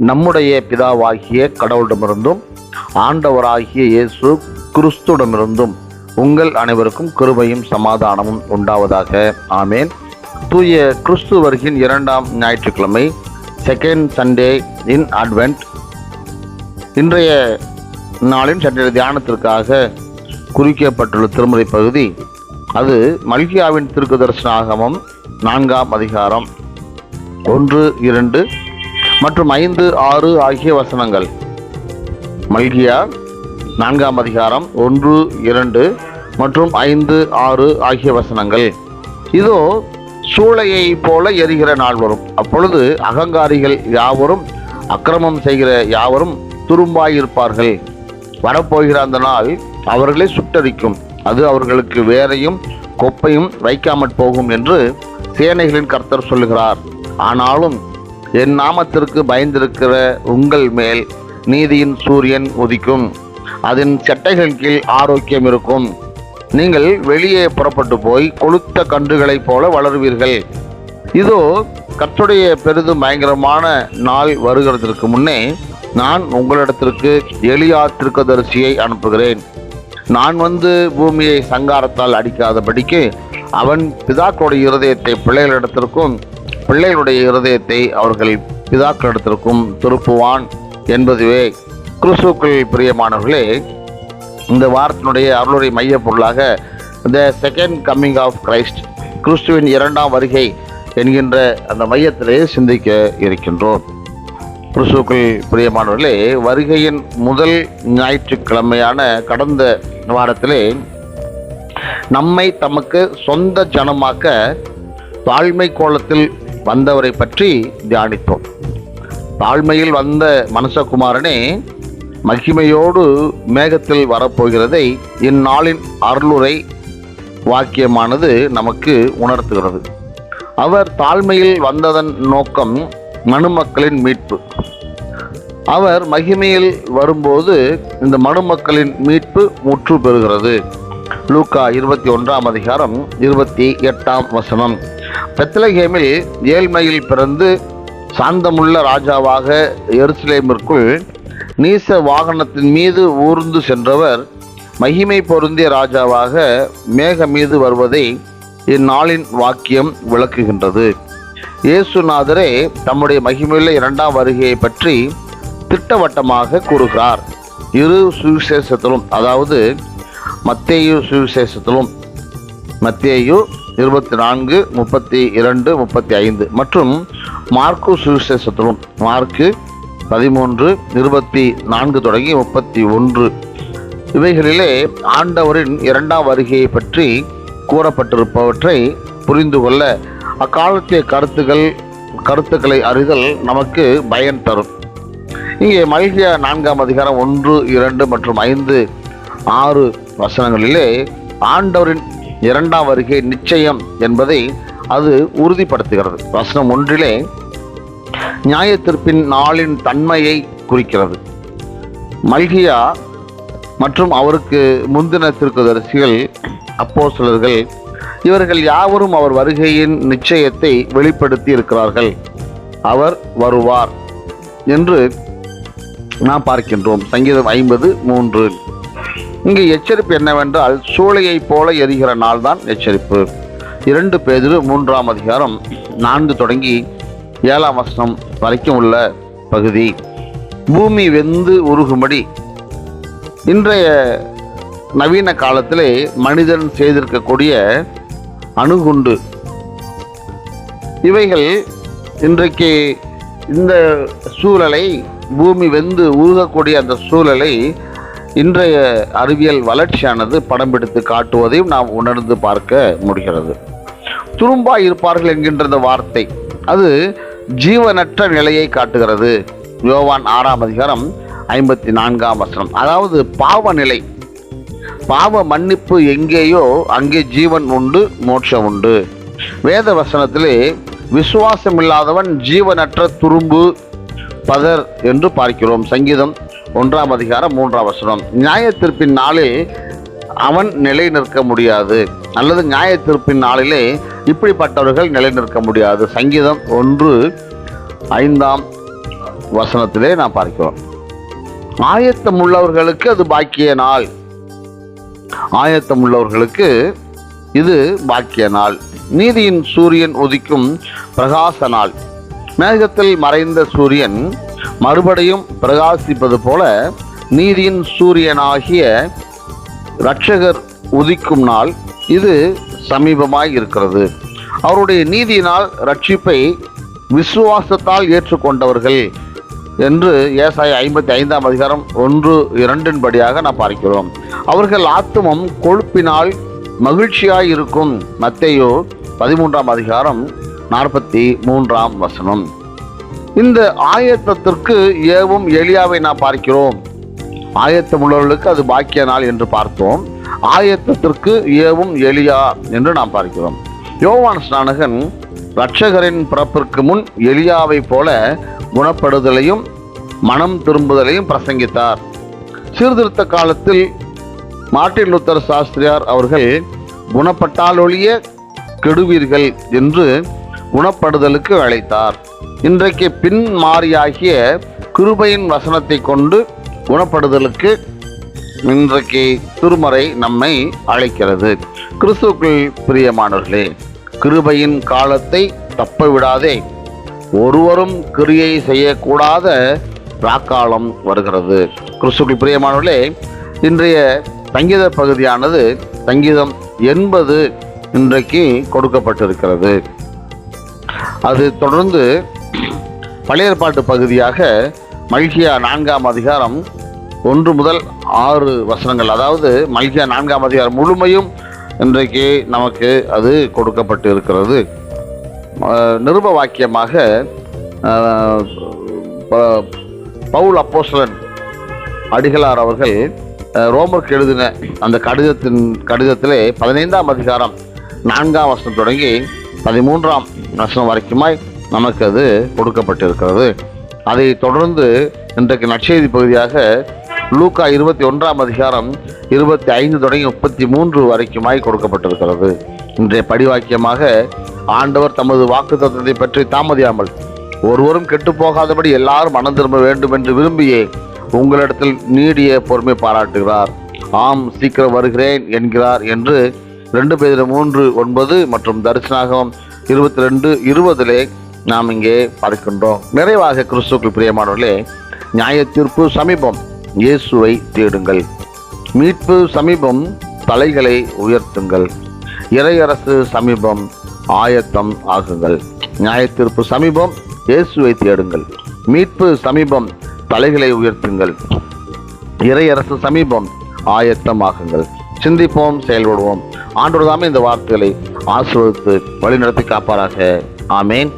நம்முடைய பிதாவாகிய கடவுளிடமிருந்தும் ஆண்டவராகிய இயேசு கிறிஸ்துவிடமிருந்தும் உங்கள் அனைவருக்கும் கிருபையும் சமாதானமும் உண்டாவதாக. ஆமேன். தூய கிறிஸ்து வருகின் இரண்டாம் ஞாயிற்றுக்கிழமை செகண்ட் சண்டே இன் அட்வென்ட் இன்றைய நாளின் சற்றைய தியானத்திற்காக குறிக்கப்பட்டுள்ள திருமுறை பகுதி அது மல்கியாவின் திருக்கு தரிசன ஆகமம் நான்காம் அதிகாரம் ஒன்று இரண்டு மற்றும் ஐந்து ஆறு ஆகிய வசனங்கள். மல்கியா நான்காம் அதிகாரம் ஒன்று இரண்டு மற்றும் ஐந்து ஆறு ஆகிய வசனங்கள். இதோ சூளையை போல எரிகிற நாள் வரும். அப்பொழுது அகங்காரிகள் யாவரும் அக்கிரமம் செய்கிற யாவரும் துரும்பாயிருப்பார்கள். வரப்போகிற அந்த நாள் அவர்களை சுட்டரிக்கும் அது அவர்களுக்கு வேறையும் கொப்பையும் வைக்காமற் போகும் என்று சேனைகளின் கர்த்தர் சொல்லுகிறார். ஆனாலும் என் நாமத்திற்கு பயந்திருக்கிற உங்கள் மேல் நீதியின் சூரியன் உதிக்கும். அதன் சட்டைகள் கீழ் ஆரோக்கியம் இருக்கும். நீங்கள் வெளியே புறப்பட்டு போய் கொளுத்த கன்றுகளைப் போல வளருவீர்கள். இதோ கற்றுடைய பெரிதும் பயங்கரமான நாள் வருகிறதற்கு முன்னே நான் உங்களிடத்திற்கு எளியா திருக்கதரிசியை அனுப்புகிறேன். நான் வந்து பூமியை சங்காரத்தால் அடிக்காதபடிக்கு அவன் பிதாக்களுடைய இருதயத்தை பிள்ளைகளிடத்திற்கும் பிள்ளைகளுடைய இருதயத்தை அவர்கள் பிதாக்களிடத்திற்கும் திருப்புவான் என்பதுவே கிறிஸ்துக்கள் பிரியமானவர்களே இந்த வாரத்தினுடைய அருளுரை மைய பொருளாக the second coming of Christ கிறிஸ்துவின் இரண்டாம் வருகை என்கின்ற அந்த மையத்திலே சிந்திக்க இருக்கின்றோம். கிறிஸ்துக்கள் பிரியமானவர்களே வருகையின் முதல் ஞாயிற்றுக்கிழமையான கடந்த வாரத்திலே நம்மை தமக்கு சொந்த ஜனமாக்க தாழ்மை கோலத்தில் வந்தவரை பற்றி தியானித்தோம் தாழ்மையில் வந்த மனசகுமாரனே மகிமையோடு மேகத்தில் வரப்போகிறதை இந்நாளின் அருளுரை வாக்கியமானது நமக்கு உணர்த்துகிறது. அவர் தாழ்மையில் வந்ததன் நோக்கம் மனுமக்களின் மீட்பு. அவர் மகிமையில் வரும்போது இந்த மனுமக்களின் மீட்பு முற்று பெறுகிறது லூக்கா இருபத்தி ஒன்றாம் அதிகாரம் இருபத்தி எட்டாம் வசனம். பெத்தலகேமில் ஏழ்மையில் பிறந்து சாந்தமுள்ள ராஜாவாக எருசலேமிற்குள் நீச வாகனத்தின் மீது ஊர்ந்து சென்றவர் மகிமை பொருந்திய ராஜாவாக மேக மீது வருவதை இந்நாளின் வாக்கியம் விளக்குகின்றது. இயேசுநாதரே தம்முடைய மகிமையுள்ள இரண்டாம் வருகையை பற்றி திட்டவட்டமாக கூறுகிறார். இரு சுவிசேஷத்திலும் அதாவது மத்தேயு சுவிசேஷத்திலும் மத்தேயு இருபத்தி நான்கு முப்பத்தி இரண்டு முப்பத்தி ஐந்து. மற்றும் மார்க்கு சுவிசேஷத்திலும் மார்க்கு பதிமூன்று இருபத்தி நான்கு தொடங்கி முப்பத்தி ஒன்று. இவைகளிலே ஆண்டவரின் இரண்டாம் வருகையை பற்றி கூறப்பட்டிருப்பவற்றை புரிந்து கொள்ள அக்காலத்திய கருத்துக்கள் கருத்துக்களை அறிதல் நமக்கு பயன் தரும். இங்கே மல்கியா நான்காம் அதிகாரம் ஒன்று இரண்டு மற்றும் ஐந்து ஆறு வசனங்களிலே ஆண்டவரின் இரண்டாம் வருகை நிச்சயம் என்பதை அது உறுதிப்படுத்துகிறது. வசனம் ஒன்றிலே நியாயத்திற்பின் நாளின் தன்மையை குறிக்கிறது. மல்கியா மற்றும் அவருக்கு முந்தின திருக்குதரிசிகள் அப்போ சிலர்கள் இவர்கள் யாவரும் அவர் வருகையின் நிச்சயத்தை வெளிப்படுத்தி இருக்கிறார்கள். அவர் வருவார் என்று நாம் பார்க்கின்றோம். சங்கீதம் ஐம்பது மூன்று. இங்கு எச்சரிப்பு என்னவென்றால் சூளையைப் போல எரிகிற நாள்தான் எச்சரிப்பு. இரண்டு பேதிரு மூன்றாம் அதிகாரம் நான்கு தொடங்கி ஏழாம் வசனம் வரைக்கும் உள்ள பகுதி. பூமி வெந்து உருகும்படி. இன்றைய நவீன காலத்திலே மனிதன் செய்திருக்கக்கூடிய அணுகுண்டு. இவைகள் இன்றைக்கு இந்த சூழலை பூமி வெந்து உருகக்கூடிய அந்த சூழலை இன்றைய அறிவியல் வளர்ச்சியானது படம் பிடித்து காட்டுவதையும் நாம் உணர்ந்து பார்க்க முடிகிறது. துரும்பா இருப்பார்கள் என்கின்ற இந்த வார்த்தை அது ஜீவனற்ற நிலையை காட்டுகிறது. யோவான் ஆறாம் அதிகாரம் ஐம்பத்தி நான்காம் வசனம். அதாவது பாவ நிலை பாவ மன்னிப்பு எங்கேயோ அங்கே ஜீவன் உண்டு மோட்சம் உண்டு. வேத வசனத்திலே விசுவாசம் இல்லாதவன் ஜீவனற்ற துரும்பு பதர் என்று பார்க்கிறோம். சங்கீதம் ஒன்றாம் அதிகாரம் மூன்றாம் வசனம். நியாயத்திற்பின் நாளில் அவன் நிலை நிற்க முடியாது. அல்லது நியாயத்திற்பின் நாளிலே இப்படிப்பட்டவர்கள் நிலை நிற்க முடியாது. சங்கீதம் ஒன்று ஐந்தாம் வசனத்திலே நான் பார்க்கிறோம். ஆயத்தம் உள்ளவர்களுக்கு அது பாக்கிய நாள். ஆயத்தம் உள்ளவர்களுக்கு இது பாக்கிய நாள். நீதியின் சூரியன் உதிக்கும் பிரகாச நாள். மேகத்தில் மறைந்த சூரியன் மறுபடியும் பிரகாசிப்பது போல நீதியின் சூரியனாகிய இரட்சகர் உதிக்கும் நாள் இது சமீபமாய் இருக்கிறது. அவருடைய நீதியினால் ரட்சிப்பை விசுவாசத்தால் ஏற்றுக்கொண்டவர்கள் என்று ஏசாய ஐம்பத்தி ஐந்தாம் அதிகாரம் ஒன்று இரண்டின் படியாக நாம் பார்க்கிறோம். அவர்கள் ஆத்துமம் கொழுப்பினால் மகிழ்ச்சியாய் இருக்கும் மத்தையோ பதிமூன்றாம் அதிகாரம் நாற்பத்தி மூன்றாம் வசனம். இந்த ஆயத்தத்திற்கு ஏவும் எலியாவை நாம் பார்க்கிறோம். ஆயத்தம் உள்ளவர்களுக்கு அது பாக்கிய நாள் என்று பார்த்தோம். ஆயத்தத்திற்கு ஏவும் எளியா என்று நாம் பார்க்கிறோம். யோவான் ஸ்நானகன் ரட்சகரின் பிறப்பிற்கு முன் எளியாவை போல குணப்படுதலையும் மனம் திரும்புதலையும் பிரசங்கித்தார். சீர்திருத்த காலத்தில் மார்ட்டின் லூத்தர் சாஸ்திரியார் அவர்கள் குணப்பட்டாலொழிய கெடுவீர்கள் என்று குணப்படுதலுக்கு அழைத்தார். இன்றைக்கு பின் மாறியாகிய கிருபையின் வசனத்தை கொண்டு குணப்படுதலுக்கு இன்றைக்கு திருமறை நம்மை அழைக்கிறது. கிறிஸ்துக்குள் பிரியமானவர்களே கிருபையின் காலத்தை தப்ப விடாதே. ஒருவரும் கிரியை செய்யக்கூடாத ராக்காலம் வருகிறது. கிறிஸ்துக்குள் பிரியமானவர்களே இன்றைய சங்கீத பகுதியானது சங்கீதம் எண்பது இன்றைக்கு கொடுக்கப்பட்டிருக்கிறது. அது தொடர்ந்து பழைய ஏற்பாட்டு பகுதியாக மல்கியா நான்காம் அதிகாரம் ஒன்று முதல் ஆறு வசனங்கள். அதாவது மல்கியா நான்காம் அதிகாரம் முழுமையும் இன்றைக்கு நமக்கு அது கொடுக்கப்பட்டு இருக்கிறது நிருப வாக்கியமாக ப- பவுல் அப்போஸ்தலன் அடிகளார் அவர்கள் ரோமருக்கு எழுதின அந்த கடிதத்தின் கடிதத்திலே பதினைந்தாம் அதிகாரம் நான்காம் வசனம் தொடங்கி பதிமூன்றாம் வசனம் வரைக்குமாய் நமக்கு அது கொடுக்கப்பட்டிருக்கிறது. அதை தொடர்ந்து இன்றைக்கு நற்செய்தி பகுதியாக லூக்கா இருபத்தி ஒன்றாம் அதிகாரம் இருபத்தி ஐந்து தொடங்கி முப்பத்தி மூன்று வரைக்குமாய் கொடுக்கப்பட்டிருக்கிறது. இன்றைய படிவாக்கியமாக ஆண்டவர் தமது வாக்குத்தத்தத்தை பற்றி தாமதியாமல் ஒருவரும் கெட்டு போகாதபடி எல்லாரும் மனம் திரும்ப வேண்டும் என்று விரும்பியே உங்களிடத்தில் நீடிய பொறுமை பாராட்டுகிறார். ஆம் சீக்கிரம் வருகிறேன் என்கிறார் என்று ரெண்டு பேர் மூன்று ஒன்பது மற்றும் தரிசனாகவும் இருபத்தி ரெண்டு இருபதிலே நாம் இங்கே பார்க்கின்றோம். நிறைவாக கிறிஸ்துக்கள் பிரியமானவர்களே நியாய தீர்ப்பு சமீபம். இயேசுவை தேடுங்கள். மீட்பு சமீபம் தலைகளை உயர்த்துங்கள். இறையரசு சமீபம் ஆயத்தம் ஆகுங்கள். நியாயத்தீர்ப்பு சமீபம் இயேசுவை தேடுங்கள். மீட்பு சமீபம் தலைகளை உயர்த்துங்கள். இறையரசு சமீபம் ஆயத்தமாகுங்கள் சிந்திப்போம் செயல்படுவோம். ஆண்டோடு தாமே இந்த வார்த்தைகளை ஆசீர்வதித்து வழிநடத்தி காப்பாராக. ஆமேன்.